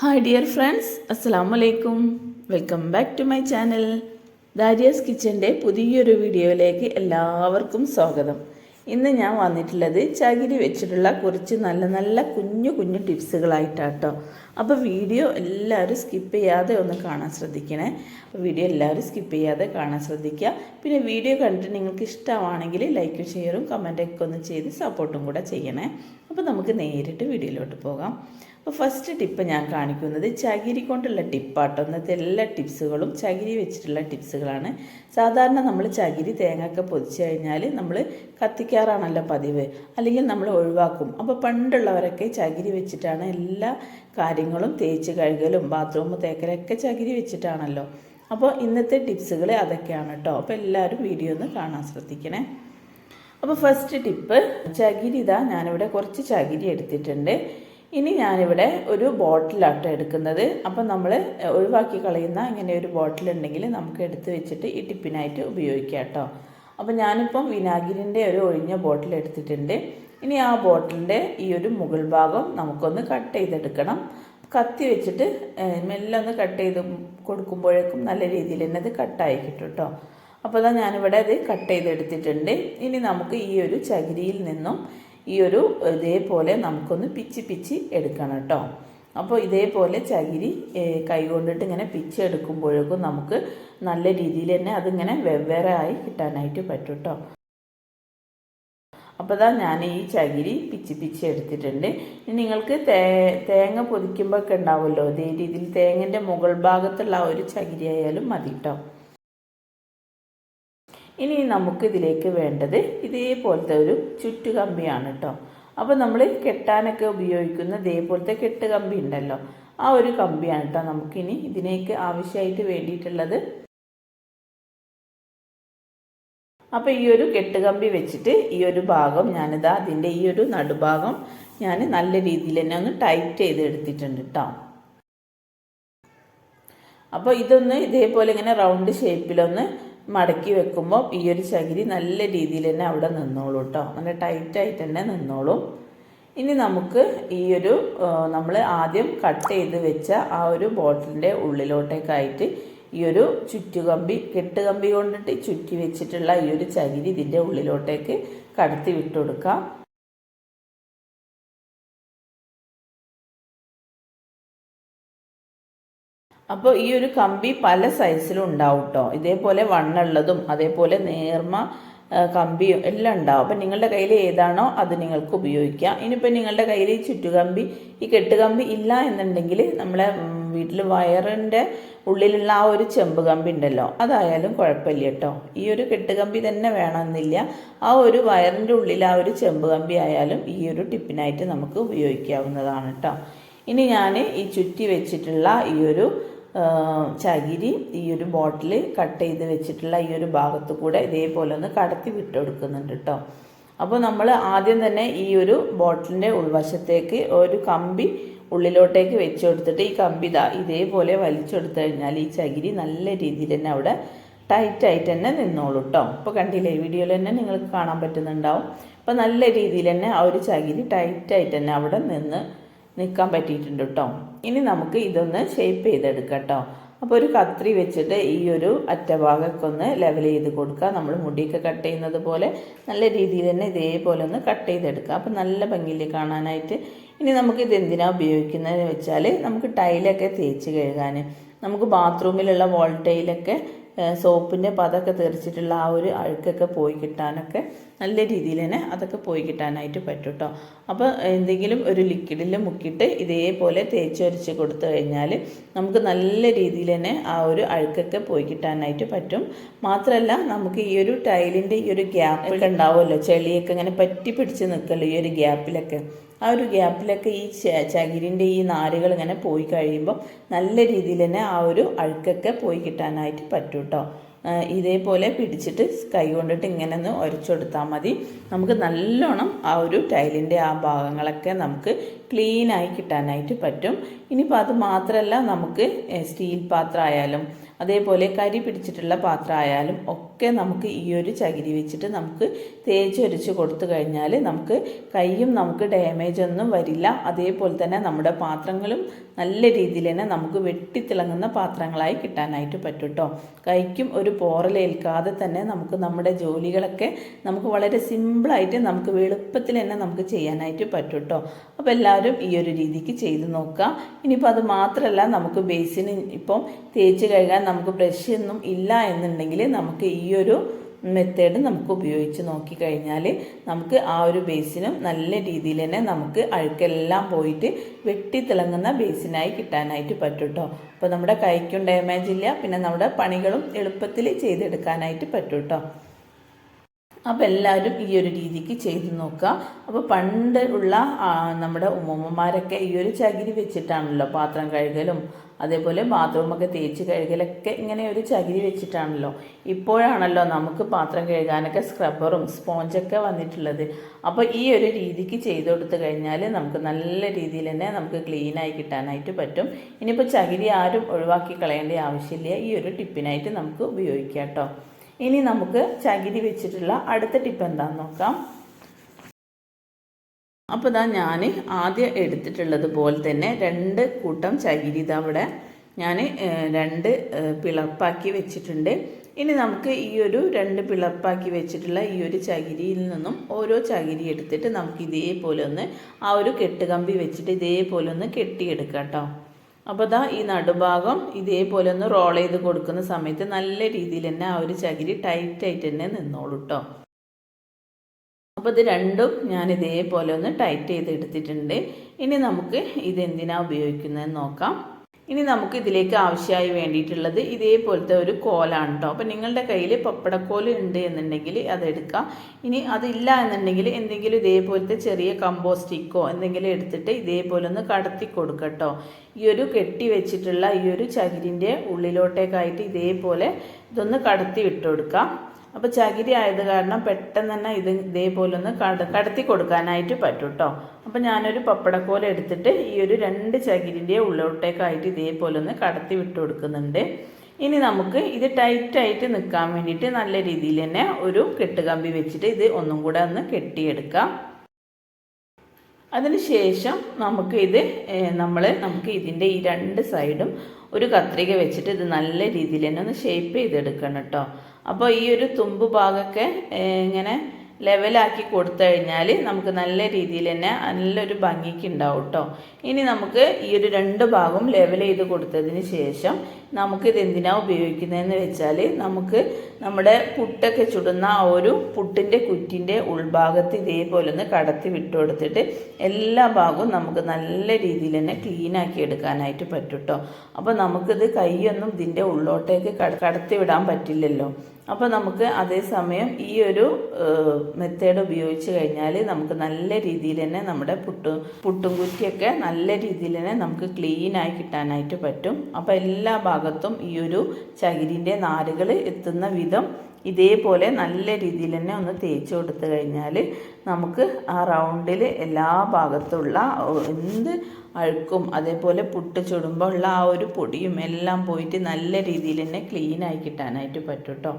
Hi dear friends അസ്സാം വലൈക്കും welcome back to my channel Darius കിച്ചന്റെ പുതിയൊരു വീഡിയോയിലേക്ക് എല്ലാവർക്കും സ്വാഗതം. ഇന്ന് ഞാൻ വന്നിട്ടുള്ളത് ചകിരി വെച്ചിട്ടുള്ള കുറച്ച് നല്ല നല്ല കുഞ്ഞു കുഞ്ഞു ടിപ്സുകളായിട്ടാട്ടോ. അപ്പോൾ വീഡിയോ എല്ലാവരും സ്കിപ്പ് ചെയ്യാതെ ഒന്ന് കാണാൻ ശ്രദ്ധിക്കണേ. അപ്പോൾ വീഡിയോ എല്ലാവരും സ്കിപ്പ് ചെയ്യാതെ കാണാൻ ശ്രദ്ധിക്കുക പിന്നെ വീഡിയോ കണ്ടിട്ട് നിങ്ങൾക്ക് ഇഷ്ടമാണെങ്കിൽ ലൈക്കും ഷെയറും കമന്റൊക്കെ ഒന്ന് ചെയ്ത് സപ്പോർട്ടും കൂടെ ചെയ്യണേ. അപ്പോൾ നമുക്ക് നേരിട്ട് വീഡിയോയിലോട്ട് പോകാം. അപ്പോൾ ഫസ്റ്റ് ടിപ്പ് ഞാൻ കാണിക്കുന്നത് ചകിരി കൊണ്ടുള്ള ടിപ്പാട്ടോ ഇന്നത്തെ എല്ലാ ടിപ്സുകളും ചകിരി വെച്ചിട്ടുള്ള ടിപ്സുകളാണ് സാധാരണ നമ്മൾ ചകിരി തേങ്ങയൊക്കെ പൊതിച്ച് കഴിഞ്ഞാൽ നമ്മൾ കത്തിക്കാറാണല്ലോ പതിവ്. അല്ലെങ്കിൽ നമ്മൾ ഒഴിവാക്കും. അപ്പോൾ പണ്ടുള്ളവരൊക്കെ ചകിരി വെച്ചിട്ടാണ് എല്ലാ കാര്യങ്ങളും തേച്ച് കഴുകലും ബാത്റൂം തേക്കലൊക്കെ ചകിരി വെച്ചിട്ടാണല്ലോ. അപ്പോൾ ഇന്നത്തെ ടിപ്സുകൾ അതൊക്കെയാണ് കേട്ടോ അപ്പോൾ എല്ലാവരും വീഡിയോ ഒന്ന് കാണാൻ ശ്രദ്ധിക്കണേ. അപ്പോൾ ഫസ്റ്റ് ടിപ്പ് ചകിരി ഇതാ ഞാനിവിടെ കുറച്ച് ചകിരി എടുത്തിട്ടുണ്ട്. ഇനി ഞാനിവിടെ ഒരു ബോട്ടിലാട്ടോ എടുക്കുന്നത്. അപ്പം നമ്മൾ ഒഴിവാക്കി കളയുന്ന ഇങ്ങനെ ഒരു ബോട്ടിൽ ഉണ്ടെങ്കിൽ നമുക്ക് എടുത്ത് വെച്ചിട്ട് ഈ ടിപ്പിനായിട്ട് ഉപയോഗിക്കാം കേട്ടോ അപ്പം ഞാനിപ്പം വിനാഗിരിന്റെ ഒരു ഒഴിഞ്ഞ ബോട്ടിൽ എടുത്തിട്ടുണ്ട്. ഇനി ആ ബോട്ടിലിന്റെ ഈ ഒരു മുകൾ ഭാഗം നമുക്കൊന്ന് കട്ട് ചെയ്തെടുക്കണം. കത്തി വെച്ചിട്ട് മെല്ലെ ഒന്ന് കട്ട് ചെയ്ത് കൊടുക്കുമ്പോഴേക്കും നല്ല രീതിയിൽ തന്നെ അത് കട്ടായി കിട്ടും കേട്ടോ. അപ്പോൾ അതാ ഞാനിവിടെ അത് കട്ട് ചെയ്തെടുത്തിട്ടുണ്ട്. ഇനി നമുക്ക് ഈ ഒരു ചകിരിയിൽ നിന്നും ഈ ഒരു ഇതേപോലെ നമുക്കൊന്ന് പിച്ചി പിച്ചി എടുക്കണം കേട്ടോ. അപ്പോൾ ഇതേപോലെ ചകിരി കൈകൊണ്ടിട്ട് ഇങ്ങനെ പിച്ചെടുക്കുമ്പോഴേക്കും നമുക്ക് നല്ല രീതിയിൽ തന്നെ അതിങ്ങനെ വെവ്വേറെ ആയി കിട്ടാനായിട്ട് പറ്റും കേട്ടോ അപ്പോൾ ഇതാ ഞാൻ ഈ ചകിരി പിച്ചി പിച്ചി എടുത്തിട്ടുണ്ട്. നിങ്ങൾക്ക് തേ തേങ്ങ പൊതിക്കുമ്പോൾ ഒക്കെ ഉണ്ടാവുമല്ലോ? ഇതേ രീതിയിൽ തേങ്ങന്റെ മുകൾ ഭാഗത്തുള്ള ഒരു ചകിരി ആയാലും മതി കേട്ടോ ഇനി നമുക്ക് ഇതിലേക്ക് വേണ്ടത് ഇതേപോലത്തെ ഒരു ചുറ്റുകമ്പിയാണ് കേട്ടോ അപ്പോൾ നമ്മൾ കെട്ടാനൊക്കെ ഉപയോഗിക്കുന്ന ഇതേപോലത്തെ കെട്ട് കമ്പി ഉണ്ടല്ലോ. ആ ഒരു കമ്പിയാണ് കേട്ടോ നമുക്കിനി ഇതിനേക്ക് ആവശ്യമായിട്ട് വേണ്ടിയിട്ടുള്ളത്. അപ്പോൾ ഈ ഒരു കെട്ടുകമ്പി വെച്ചിട്ട് ഈ ഒരു ഭാഗം ഞാനിതാ അതിന്റെ ഈ ഒരു നടുഭാഗം ഞാൻ നല്ല രീതിയിൽ തന്നെ ഒന്ന് ടൈറ്റ് ചെയ്ത് എടുത്തിട്ടുണ്ട് കേട്ടോ അപ്പോൾ ഇതൊന്ന് ഇതേപോലെ ഇങ്ങനെ റൗണ്ട് ഷേപ്പിലൊന്ന് മടക്കി വെക്കുമ്പോൾ ഈ ഒരു ചകിരി നല്ല രീതിയിൽ തന്നെ അവിടെ നിന്നോളൂ കേട്ടോ നല്ല ടൈറ്റായിട്ട് തന്നെ നിന്നോളും. ഇനി നമുക്ക് ഈ ഒരു നമ്മൾ ആദ്യം കട്ട് ചെയ്ത് വെച്ച ആ ഒരു ബോട്ടിലിന്റെ ഉള്ളിലോട്ടേക്കായിട്ട് ഈ ഒരു ചുറ്റുകമ്പി കെട്ടുകമ്പി കൊണ്ടിട്ട് ചുറ്റി വെച്ചിട്ടുള്ള ഈ ഒരു ചകിരി ഇതിന്റെ ഉള്ളിലോട്ടേക്ക് കടത്തി വിട്ടുകൊടുക്കാം അപ്പോൾ ഈ ഒരു കമ്പി പല സൈസിലും ഉണ്ടാവും കേട്ടോ ഇതേപോലെ വണ്ണുള്ളതും അതേപോലെ നേർമ കമ്പിയും എല്ലാം ഉണ്ടാവും. അപ്പം നിങ്ങളുടെ കയ്യിൽ ഏതാണോ അത് നിങ്ങൾക്ക് ഉപയോഗിക്കാം. ഇനിയിപ്പോൾ നിങ്ങളുടെ കയ്യിൽ ഈ ചുറ്റുകമ്പി ഈ കെട്ടുകമ്പി ഇല്ല എന്നുണ്ടെങ്കിൽ നമ്മളെ വീട്ടിൽ വയറിന്റെ ഉള്ളിലുള്ള ആ ഒരു ചെമ്പ് കമ്പി ഉണ്ടല്ലോ അതായാലും കുഴപ്പമില്ല കേട്ടോ ഈ ഒരു കെട്ടുകമ്പി തന്നെ വേണമെന്നില്ല. ആ ഒരു വയറിന്റെ ഉള്ളിൽ ആ ഒരു ചെമ്പ് കമ്പി ആയാലും ഈ ഒരു ടിപ്പിനായിട്ട് നമുക്ക് ഉപയോഗിക്കാവുന്നതാണ് കേട്ടോ ഇനി ഞാൻ ഈ ചുറ്റി വെച്ചിട്ടുള്ള ഈ ഒരു ചകിരി ഈ ഒരു ബോട്ടിൽ കട്ട് ചെയ്ത് വെച്ചിട്ടുള്ള ഈ ഒരു ഭാഗത്ത് കൂടെ ഇതേപോലെ ഒന്ന് കടത്തി വിട്ടെടുക്കുന്നുണ്ട് കേട്ടോ അപ്പോൾ നമ്മൾ ആദ്യം തന്നെ ഈ ഒരു ബോട്ടിലിന്റെ ഉൾവശത്തേക്ക് ഒരു കമ്പി ഉള്ളിലോട്ടേക്ക് വെച്ച് കൊടുത്തിട്ട് ഈ കമ്പി ഇതാ ഇതേപോലെ വലിച്ചെടുത്തു കഴിഞ്ഞാൽ ഈ ചകിരി നല്ല രീതിയിൽ തന്നെ അവിടെ ടൈറ്റായിട്ട് തന്നെ നിന്നോളൂ കേട്ടോ ഇപ്പോൾ കണ്ടില്ലേ വീഡിയോയിൽ തന്നെ നിങ്ങൾക്ക് കാണാൻ പറ്റുന്നുണ്ടാവും. അപ്പോൾ നല്ല രീതിയിൽ തന്നെ ആ ഒരു ചകിരി ടൈറ്റായിട്ട് തന്നെ അവിടെ നിന്ന് നിൽക്കാൻ പറ്റിയിട്ടുണ്ട് കേട്ടോ ഇനി നമുക്ക് ഇതൊന്ന് ഷേപ്പ് ചെയ്തെടുക്കാം കേട്ടോ അപ്പോൾ ഒരു കത്രി വെച്ചിട്ട് ഈ ഒരു അറ്റഭാഗമൊക്കെ ഒന്ന് ലെവൽ ചെയ്ത് കൊടുക്കുക. നമ്മൾ മുടിയൊക്കെ കട്ട് ചെയ്യുന്നത് പോലെ നല്ല രീതിയിൽ തന്നെ ഇതേപോലെ ഒന്ന് കട്ട് ചെയ്തെടുക്കുക. അപ്പോൾ നല്ല ഭംഗിയിൽ കാണാനായിട്ട്. ഇനി നമുക്ക് ഇത് എന്തിനാണ് ഉപയോഗിക്കുന്നതെന്ന് വെച്ചാൽ നമുക്ക് ടൈലൊക്കെ തേച്ച് കഴുകാൻ നമുക്ക് ബാത്റൂമിലുള്ള വോൾട്ടയിലൊക്കെ സോപ്പിന്റെ പതൊക്കെ തെറിച്ചിട്ടുള്ള ആ ഒരു അഴുക്കൊക്കെ പോയി കിട്ടാനൊക്കെ നല്ല രീതിയിൽ തന്നെ അതൊക്കെ പോയി കിട്ടാനായിട്ട് പറ്റും കേട്ടോ അപ്പോൾ എന്തെങ്കിലും ഒരു ലിക്വിഡിൽ മുക്കിയിട്ട് ഇതേപോലെ തേച്ചൊരച്ച് കൊടുത്തു കഴിഞ്ഞാൽ നമുക്ക് നല്ല രീതിയിൽ തന്നെ ആ ഒരു അഴുക്കൊക്കെ പോയി കിട്ടാനായിട്ട് പറ്റും. മാത്രമല്ല നമുക്ക് ഈ ഒരു ടൈലിന്റെ ഈ ഒരു ഗ്യാപ്പൊക്കെ ഉണ്ടാവുമല്ലോ ചെളിയൊക്കെ ഇങ്ങനെ പറ്റി പിടിച്ച് നിൽക്കല്ലോ ഈ ഒരു ഗ്യാപ്പിലൊക്കെ. ആ ഒരു ഗ്യാപ്പിലൊക്കെ ഈ ചകിരിന്റെ ഈ നാരുകൾ ഇങ്ങനെ പോയി കഴിയുമ്പോൾ നല്ല രീതിയിൽ തന്നെ ആ ഒരു അഴുക്കൊക്കെ പോയി കിട്ടാനായിട്ട് പറ്റും കേട്ടോ ഇതേപോലെ പിടിച്ചിട്ട് കൈ കൊണ്ടിട്ട് ഇങ്ങനെ ഒന്ന് ഉരച്ചെടുത്താൽ മതി. നമുക്ക് നല്ലോണം ആ ഒരു ടൈലിന്റെ ആ ഭാഗങ്ങളൊക്കെ നമുക്ക് ക്ലീനായി കിട്ടാനായിട്ട് പറ്റും. ഇനിയിപ്പോൾ അത് മാത്രമല്ല നമുക്ക് സ്റ്റീൽ പാത്രമായാലും അതേപോലെ കരി പിടിച്ചിട്ടുള്ള പാത്രമായാലും ഒക്കെ നമുക്ക് ഈ ഒരു ചകിരി വെച്ചിട്ട് നമുക്ക് തേച്ചൊരിച്ച് കൊടുത്തു കഴിഞ്ഞാൽ നമുക്ക് കൈയും നമുക്ക് ഡാമേജ് ഒന്നും വരില്ല. അതേപോലെ തന്നെ നമ്മുടെ പാത്രങ്ങളും നല്ല രീതിയിൽ തന്നെ നമുക്ക് വെട്ടിത്തിളങ്ങുന്ന പാത്രങ്ങളായി കിട്ടാനായിട്ട് പറ്റും കേട്ടോ കൈക്കും ഒരു പോറലേൽക്കാതെ തന്നെ നമുക്ക് നമ്മുടെ ജോലികളൊക്കെ നമുക്ക് വളരെ സിമ്പിളായിട്ട് നമുക്ക് എളുപ്പത്തിൽ തന്നെ നമുക്ക് ചെയ്യാനായിട്ട് പറ്റും കേട്ടോ അപ്പോൾ എല്ലാവരും ഈ ഒരു രീതിക്ക് ചെയ്ത് നോക്കുക. ഇനിയിപ്പോൾ അത് മാത്രമല്ല നമുക്ക് ബേസിന് ഇപ്പം തേച്ച് കഴുകാൻ നമുക്ക് ബ്രഷ് ഒന്നും ഇല്ല എന്നുണ്ടെങ്കിൽ നമുക്ക് ഈ ഒരു മെത്തേഡ് നമുക്ക് ഉപയോഗിച്ച് നോക്കിക്കഴിഞ്ഞാൽ നമുക്ക് ആ ഒരു ബേസിനും നല്ല രീതിയിൽ തന്നെ നമുക്ക് അഴുക്കെല്ലാം പോയിട്ട് വെട്ടിത്തിളങ്ങുന്ന ബേസിനായി കിട്ടാനായിട്ട് പറ്റും കേട്ടോ അപ്പോൾ നമ്മുടെ കൈക്കും ഡാമേജ് ഇല്ല പിന്നെ നമ്മുടെ പണികളും എളുപ്പത്തിൽ ചെയ്തെടുക്കാനായിട്ട് പറ്റും കേട്ടോ അപ്പോൾ എല്ലാവരും ഈ ഒരു രീതിക്ക് ചെയ്ത് നോക്കുക. അപ്പോൾ പണ്ട് ഉള്ള നമ്മുടെ ഉമ്മമ്മമാരൊക്കെ ഈ ഒരു ചകിരി വെച്ചിട്ടാണല്ലോ പാത്രം കഴുകലും അതേപോലെ ബാത്റൂമൊക്കെ തേച്ച് കഴുകലൊക്കെ ഇങ്ങനെ ഒരു ചകിരി വെച്ചിട്ടാണല്ലോ. ഇപ്പോഴാണല്ലോ നമുക്ക് പാത്രം കഴുകാനൊക്കെ സ്ക്രബ്ബറും സ്പോഞ്ചൊക്കെ വന്നിട്ടുള്ളത്. അപ്പോൾ ഈ ഒരു രീതിക്ക് ചെയ്ത് കൊടുത്തു കഴിഞ്ഞാൽ നമുക്ക് നല്ല രീതിയിൽ തന്നെ നമുക്ക് ക്ലീനായി കിട്ടാനായിട്ട് പറ്റും. ഇനിയിപ്പോൾ ചകിരി ആരും ഒഴിവാക്കി കളയേണ്ട ആവശ്യമില്ല. ഈ ഒരു ടിപ്പിനായിട്ട് നമുക്ക് ഉപയോഗിക്കാം കേട്ടോ. ഇനി നമുക്ക് ചകിരി വെച്ചിട്ടുള്ള അടുത്ത ടിപ്പ് എന്താണെന്ന് നോക്കാം. അപ്പോൾ ഇതാ ഞാൻ ആദ്യം എടുത്തിട്ടുള്ളത് പോലെ തന്നെ രണ്ട് കൂട്ടം ചകിരി ഇതാ അവിടെ ഞാൻ രണ്ട് പിളർപ്പാക്കി വെച്ചിട്ടുണ്ട്. ഇനി നമുക്ക് ഈ ഒരു രണ്ട് പിളർപ്പാക്കി വെച്ചിട്ടുള്ള ഈ ഒരു ചകിരിയിൽ നിന്നും ഓരോ ചകിരി എടുത്തിട്ട് നമുക്ക് ഇതേപോലെ ഒന്ന് ആ ഒരു കെട്ടുകമ്പി വെച്ചിട്ട് ഇതേപോലെ ഒന്ന് കെട്ടിയെടുക്കാം കേട്ടോ. അപ്പോൾ ദാ ഈ നടുഭാഗം ഇതേപോലെ ഒന്ന് റോൾ ചെയ്ത് കൊടുക്കുന്ന സമയത്ത് നല്ല രീതിയിൽ തന്നെ ആ ഒരു ചകിരി ടൈറ്റായിട്ട് തന്നെ നിന്നോളൂ കേട്ടോ അപ്പോൾ ഇത് രണ്ടും ഞാൻ ഇതേപോലെ ഒന്ന് ടൈറ്റ് ചെയ്ത് എടുത്തിട്ടുണ്ട്. ഇനി നമുക്ക് ഇതെന്തിനാണ് ഉപയോഗിക്കുന്നതെന്ന് നോക്കാം. ഇനി നമുക്ക് ഇതിലേക്ക് ആവശ്യമായി വേണ്ടിയിട്ടുള്ളത് ഇതേപോലത്തെ ഒരു കോലാണ് കേട്ടോ അപ്പോൾ നിങ്ങളുടെ കയ്യിൽ പപ്പടക്കോൽ ഉണ്ട് എന്നുണ്ടെങ്കിൽ അതെടുക്കാം ഇനി അതില്ല എന്നുണ്ടെങ്കിൽ എന്തെങ്കിലും ഇതേപോലത്തെ ചെറിയ കമ്പോസ്റ്റിക്കോ എന്തെങ്കിലും എടുത്തിട്ട് ഇതേപോലെ ഒന്ന് കടത്തി കൊടുക്കുക കേട്ടോ ഈ ഒരു കെട്ടി വെച്ചിട്ടുള്ള ഈ ഒരു ചകിരിന്റെ ഉള്ളിലോട്ടേക്കായിട്ട് ഇതേപോലെ ഇതൊന്ന് കടത്തി വിട്ട് കൊടുക്കാം അപ്പോൾ ചകിരി ആയത് കാരണം പെട്ടെന്ന് തന്നെ ഇത് ഇതേപോലെ ഒന്ന് കട കടത്തി കൊടുക്കാനായിട്ട് പറ്റും കേട്ടോ അപ്പോൾ ഞാനൊരു പപ്പടക്കോല എടുത്തിട്ട് ഈ ഒരു രണ്ട് ചകിരിന്റെ ഉള്ളിലോട്ടേക്കായിട്ട് ഇതേപോലെ ഒന്ന് കടത്തി വിട്ട് കൊടുക്കുന്നുണ്ട്. ഇനി നമുക്ക് ഇത് ടൈറ്റായിട്ട് നിൽക്കാൻ വേണ്ടിയിട്ട് നല്ല രീതിയിൽ തന്നെ ഒരു കെട്ടുകമ്പി വെച്ചിട്ട് ഇത് ഒന്നും കൂടെ ഒന്ന് കെട്ടിയെടുക്കാം. അതിനുശേഷം നമുക്ക് ഇത് നമ്മൾ നമുക്ക് ഇതിന്റെ ഈ രണ്ട് സൈഡും ഒരു കത്രിക വെച്ചിട്ട് ഇത് നല്ല രീതിയിൽ തന്നെ ഒന്ന് ഷേപ്പ് ചെയ്തെടുക്കണം കേട്ടോ അപ്പോൾ ഈ ഒരു തുമ്പ് ഭാഗമൊക്കെ ഇങ്ങനെ ലെവലാക്കി കൊടുത്തു കഴിഞ്ഞാൽ നമുക്ക് നല്ല രീതിയിൽ തന്നെ നല്ലൊരു ഭംഗിക്ക് ഉണ്ടാവും കേട്ടോ ഇനി നമുക്ക് ഈ ഒരു രണ്ട് ഭാഗം ലെവൽ ചെയ്ത് കൊടുത്തതിന് ശേഷം നമുക്കിത് എന്തിനാ ഉപയോഗിക്കുന്നതെന്ന് വെച്ചാൽ നമുക്ക് നമ്മുടെ പുട്ടൊക്കെ ചുടുന്ന ആ ഒരു പുട്ടിന്റെ കുറ്റിന്റെ ഉൾഭാഗത്ത് ഇതേപോലെ ഒന്ന് കടത്തി വിട്ടുകൊടുത്തിട്ട് എല്ലാ ഭാഗവും നമുക്ക് നല്ല രീതിയിൽ തന്നെ ക്ലീൻ ആക്കി എടുക്കാനായിട്ട് പറ്റും കേട്ടോ അപ്പോൾ നമുക്കിത് കൈയൊന്നും ഇതിന്റെ ഉള്ളോട്ടേക്ക് കട കടത്തി വിടാൻ പറ്റില്ലല്ലോ. അപ്പോൾ നമുക്ക് അതേസമയം ഈ ഒരു മെത്തേഡ് ഉപയോഗിച്ച് കഴിഞ്ഞാൽ നമുക്ക് നല്ല രീതിയിൽ തന്നെ നമ്മുടെ പുട്ടു പുട്ടും കുറ്റിയൊക്കെ നല്ല രീതിയിൽ തന്നെ നമുക്ക് ക്ലീനായി കിട്ടാനായിട്ട് പറ്റും. അപ്പോൾ എല്ലാ ഭാഗത്തും ഈ ഒരു ചകിരിന്റെ നാരുകൾ എത്തുന്ന വിധം ഇതേപോലെ നല്ല രീതിയിൽ തന്നെ ഒന്ന് തേച്ച് കൊടുത്തു കഴിഞ്ഞാൽ നമുക്ക് ആ റൗണ്ടിൽ എല്ലാ ഭാഗത്തുള്ള എന്ത് അഴുക്കും. അതേപോലെ പുട്ട് ചുടുമ്പോൾ ഉള്ള ആ ഒരു പൊടിയും എല്ലാം പോയിട്ട് നല്ല രീതിയിൽ തന്നെ ക്ലീൻ ആയി കിട്ടാനായിട്ട് പറ്റും കേട്ടോ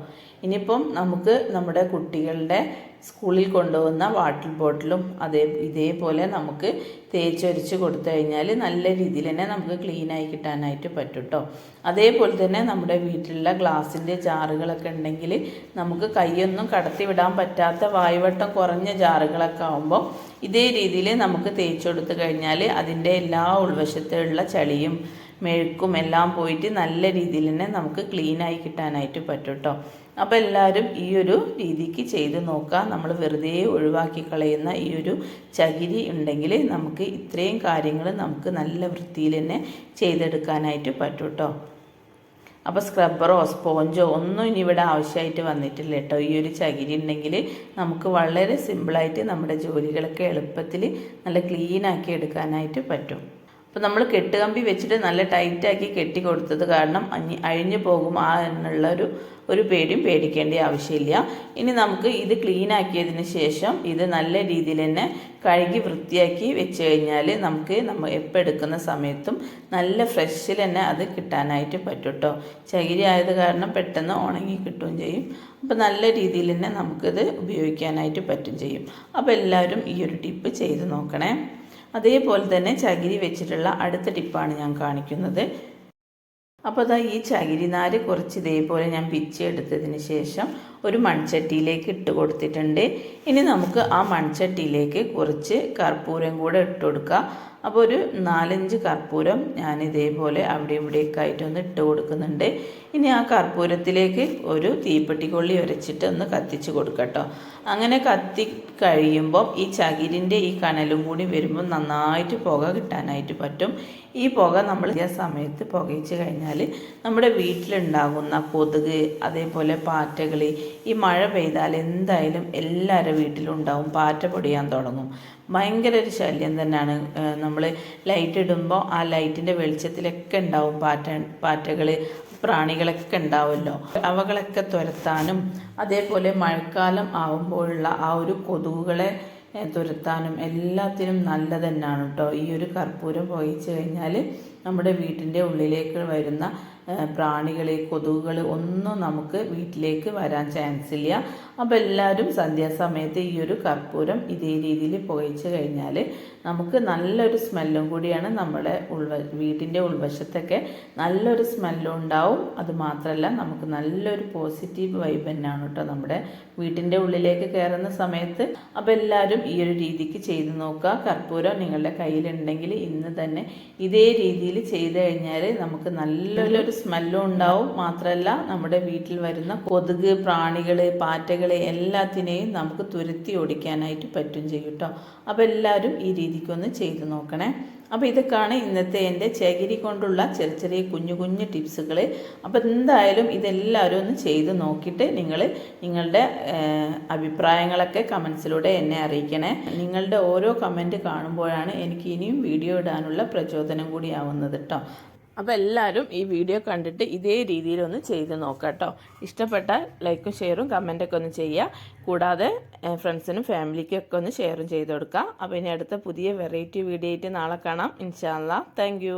ഇനിയിപ്പം നമുക്ക് നമ്മുടെ കുട്ടികളുടെ സ്കൂളിൽ കൊണ്ടുപോകുന്ന വാട്ടർ ബോട്ടിലും അതേ ഇതേപോലെ നമുക്ക് തേച്ചൊരിച്ച് കൊടുത്തു കഴിഞ്ഞാൽ നല്ല രീതിയിൽ തന്നെ നമുക്ക് ക്ലീൻ ആയി കിട്ടാനായിട്ട് പറ്റും കേട്ടോ അതേപോലെ തന്നെ നമ്മുടെ വീട്ടിലുള്ള ഗ്ലാസിന്റെ ജാറുകളൊക്കെ ഉണ്ടെങ്കിൽ നമുക്ക് കൈയൊന്നും കടത്തി വിടാൻ പറ്റാത്ത വായുവട്ടം കുറഞ്ഞ ജാറുകളൊക്കെ ആകുമ്പോൾ ഇതേ രീതിയിൽ നമുക്ക് തേച്ച് കൊടുത്തു കഴിഞ്ഞാൽ അതിന്റെ എല്ലാ ഉൾവശത്തുള്ള ചളിയും മെഴുക്കും എല്ലാം പോയിട്ട് നല്ല രീതിയിൽ തന്നെ നമുക്ക് ക്ലീൻ ആയി കിട്ടാനായിട്ട് പറ്റും കേട്ടോ അപ്പോൾ എല്ലാവരും ഈ ഒരു രീതിക്ക് ചെയ്ത് നോക്കാം. നമ്മൾ വെറുതെ ഒഴിവാക്കി കളയുന്ന ഈ ഒരു ചകിരി ഉണ്ടെങ്കിൽ നമുക്ക് ഇത്രയും കാര്യങ്ങൾ നമുക്ക് നല്ല വൃത്തിയിൽ തന്നെ ചെയ്തെടുക്കാനായിട്ട് പറ്റും കേട്ടോ അപ്പോൾ സ്ക്രബ്ബറോ സ്പോഞ്ചോ ഒന്നും ഇനി ഇവിടെ ആവശ്യമായിട്ട് വന്നിട്ടില്ല കേട്ടോ ഈ ഒരു ചകിരി ഉണ്ടെങ്കിൽ നമുക്ക് വളരെ സിമ്പിളായിട്ട് നമ്മുടെ ജോലികളൊക്കെ എളുപ്പത്തിൽ നല്ല ക്ലീനാക്കി എടുക്കാനായിട്ട് പറ്റും. അപ്പോൾ നമ്മൾ കെട്ടുകമ്പി വെച്ചിട്ട് നല്ല ടൈറ്റാക്കി കെട്ടി കൊടുത്തത് കാരണം അഞ്ഞ് അഴിഞ്ഞു പോകും ആ എന്നുള്ള ഒരു ഒരു പേടിയും പേടിക്കേണ്ട ആവശ്യമില്ല. ഇനി നമുക്ക് ഇത് ക്ലീൻ ആക്കിയതിന് ശേഷം ഇത് നല്ല രീതിയിൽ തന്നെ കഴുകി വൃത്തിയാക്കി വെച്ച് കഴിഞ്ഞാൽ നമുക്ക് നമ്മൾ എപ്പോൾ എടുക്കുന്ന സമയത്തും നല്ല ഫ്രഷിൽ തന്നെ അത് കിട്ടാനായിട്ട് പറ്റും കേട്ടോ ചകിരി ആയത് കാരണം പെട്ടെന്ന് ഉണങ്ങി കിട്ടുകയും ചെയ്യും. അപ്പോൾ നല്ല രീതിയിൽ തന്നെ നമുക്കിത് ഉപയോഗിക്കാനായിട്ട് പറ്റും ചെയ്യും. അപ്പോൾ എല്ലാവരും ഈ ഒരു ടിപ്പ് ചെയ്ത് നോക്കണേ. അതേപോലെ തന്നെ ചകിരി വെച്ചിട്ടുള്ള അടുത്ത ടിപ്പാണ് ഞാൻ കാണിക്കുന്നത്. അപ്പോൾ അതാ ഈ ചകിരി നാര് കുറച്ച് ഇതേപോലെ ഞാൻ പിച്ചെടുത്തതിന് ശേഷം ഒരു മൺചട്ടിയിലേക്ക് ഇട്ട് കൊടുത്തിട്ടുണ്ട്. ഇനി നമുക്ക് ആ മൺചട്ടിയിലേക്ക് കുറച്ച് കർപ്പൂരം കൂടെ ഇട്ട് കൊടുക്കുക അപ്പോൾ ഒരു നാലഞ്ച് കർപ്പൂരം ഞാൻ ഇതേപോലെ അവിടെ ഇവിടെയൊക്കെ ആയിട്ടൊന്ന് ഇട്ട് കൊടുക്കുന്നുണ്ട്. ഇനി ആ കർപ്പൂരത്തിലേക്ക് ഒരു തീപ്പെട്ടി കൊള്ളി ഉരച്ചിട്ട് ഒന്ന് കത്തിച്ച് കൊടുക്കട്ടോ അങ്ങനെ കത്തി കഴിയുമ്പം ഈ ചകിരിന്റെ ഈ കനലും കൂടി വരുമ്പോൾ നന്നായിട്ട് പുക കിട്ടാനായിട്ട് പറ്റും. ഈ പുക നമ്മൾ ഈ സമയത്ത് പുകയിച്ച് കഴിഞ്ഞാൽ നമ്മുടെ വീട്ടിലുണ്ടാകുന്ന കൊതുക് അതേപോലെ പാറ്റകൾ ഈ മഴ പെയ്താൽ എന്തായാലും എല്ലാവരുടെ വീട്ടിലും ഉണ്ടാവും പാറ്റ പൊടിയാൻ തുടങ്ങും. ഭയങ്കര ഒരു ശല്യം തന്നെയാണ്. നമ്മൾ ലൈറ്റ് ഇടുമ്പോൾ ആ ലൈറ്റിന്റെ വെളിച്ചത്തിലൊക്കെ ഉണ്ടാവും പാറ്റ പാറ്റകൾ പ്രാണികളൊക്കെ ഉണ്ടാവുമല്ലോ. അവകളൊക്കെ തുരത്താനും അതേപോലെ മഴക്കാലം ആവുമ്പോഴുള്ള ആ ഒരു കൊതുകുകളെ തുരത്താനും എല്ലാത്തിനും നല്ലത് തന്നെയാണ് കേട്ടോ ഈ ഒരു കർപ്പൂരം പോയിച്ചു കഴിഞ്ഞാൽ നമ്മുടെ വീട്ടിന്റെ ഉള്ളിലേക്ക് വരുന്ന പ്രാണികൾ കൊതുകുകൾ ഒന്നും നമുക്ക് വീട്ടിലേക്ക് വരാൻ ചാൻസ് ഇല്ല. അപ്പോൾ എല്ലാവരും സന്ധ്യാസമയത്ത് ഈ ഒരു കർപ്പൂരം ഇതേ രീതിയിൽ പുകയിച്ച് കഴിഞ്ഞാൽ നമുക്ക് നല്ലൊരു സ്മെല്ലും കൂടിയാണ് നമ്മുടെ ഉൾവ വീട്ടിന്റെ ഉൾവശത്തൊക്കെ നല്ലൊരു സ്മെല്ലും ഉണ്ടാവും. അത് മാത്രമല്ല നമുക്ക് നല്ലൊരു പോസിറ്റീവ് വൈബ് തന്നെയാണ് കേട്ടോ നമ്മുടെ വീട്ടിന്റെ ഉള്ളിലേക്ക് കയറുന്ന സമയത്ത്. അപ്പോൾ എല്ലാവരും ഈ ഒരു രീതിക്ക് ചെയ്ത് നോക്കുക. കർപ്പൂരം നിങ്ങളുടെ കയ്യിലുണ്ടെങ്കിൽ ഇന്ന് തന്നെ ഇതേ രീതിയിൽ ചെയ്ത് കഴിഞ്ഞാൽ നമുക്ക് നല്ലൊരു സ്മെല്ലും ഉണ്ടാവും. മാത്രമല്ല നമ്മുടെ വീട്ടിൽ വരുന്ന കൊതുക് പ്രാണികൾ പാറ്റകൾ എല്ലാത്തിനെയും നമുക്ക് തുരുത്തി ഓടിക്കാനായിട്ട് പറ്റും ചെയ്യും കേട്ടോ. അപ്പോൾ എല്ലാവരും ഈ രീതിക്കൊന്ന് ചെയ്ത് നോക്കണേ. അപ്പോൾ ഇതൊക്കെയാണ് ഇന്നത്തെ എന്റെ ചകിരി കൊണ്ടുള്ള ചെറിയ ചെറിയ കുഞ്ഞു കുഞ്ഞു ടിപ്സുകൾ അപ്പോൾ എന്തായാലും ഇതെല്ലാവരും ഒന്ന് ചെയ്ത് നോക്കിയിട്ട് നിങ്ങൾ നിങ്ങളുടെ അഭിപ്രായങ്ങളൊക്കെ കമൻസിലൂടെ എന്നെ അറിയിക്കണേ. നിങ്ങളുടെ ഓരോ കമന്റ് കാണുമ്പോഴാണ് എനിക്ക് ഇനിയും വീഡിയോ ഇടാനുള്ള പ്രചോദനം കൂടി ആവുന്നത് കേട്ടോ. അപ്പോൾ എല്ലാവരും ഈ വീഡിയോ കണ്ടിട്ട് ഇതേ രീതിയിലൊന്ന് ചെയ്ത് നോക്കാം കേട്ടോ. ഇഷ്ടപ്പെട്ടാൽ ലൈക്കും ഷെയറും കമന്റൊക്കെ ഒന്ന് ചെയ്യുക. കൂടാതെ ഫ്രണ്ട്സിനും ഫാമിലിക്കൊക്കെ ഒന്ന് ഷെയറും ചെയ്ത് കൊടുക്കുക. അപ്പോൾ ഇനി അടുത്ത പുതിയ വെറൈറ്റി വീഡിയോ ആയിട്ട് നാളെ കാണാം. ഇൻഷാല്ല താങ്ക്